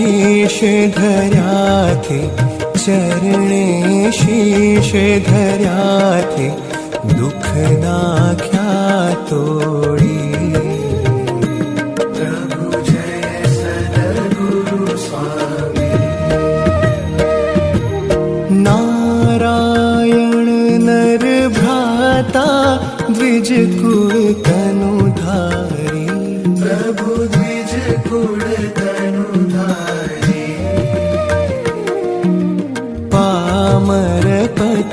शीश धर्याथे चरणे शीश धर्याथे दुःख नाख्या तोडी। प्रभु जय सद्गुरु स्वामी। नारायण नर भ्राता द्विज कुल तनु धारी। प्रभु द्विज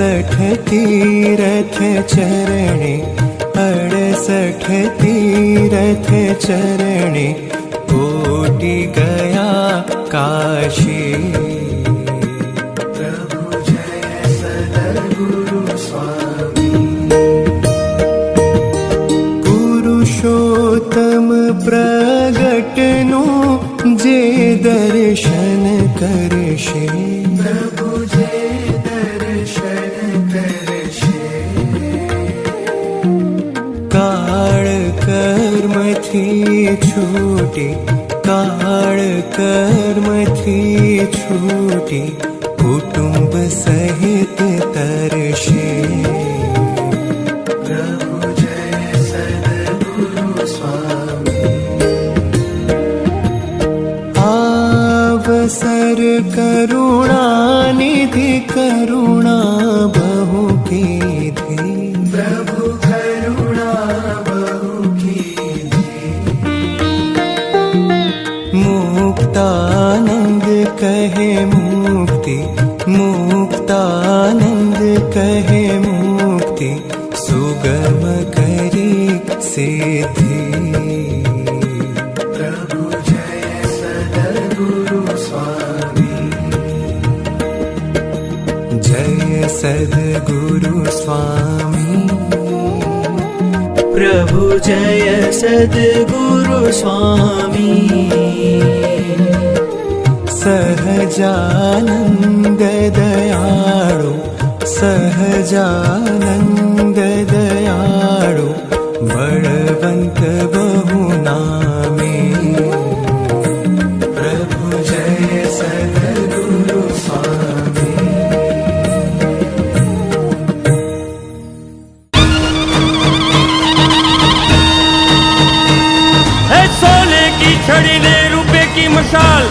अड़सठ तीरथ चरणे अड़सठ तीरथ चरणे कोटि गया काशी। प्रभु जय सद्गुरु स्वामी। पुरुषोत्तम प्रगटनु जे दर्शन करशे कर्मथी छूटी काळ कर्मथी छूटी कुटुंब सहित तरशे। प्रभु जय सद्गुरु स्वामी। आवसर करुणा निधि करुणा बहु कीधी मुक्तानंद कहे मुक्ति सुगम करी सिद्धि प्रभु जय सद्गुरु स्वामी। जय सद्गुरु स्वामी। प्रभु जय सद्गुरु स्वामी। सहजानन्द दयाळु सहजानन्द दयाळु बळवन्त बहुनामे प्रभु जय सद्गुरु स्वामी है सोने की छड़ी ने रुपए की मशाल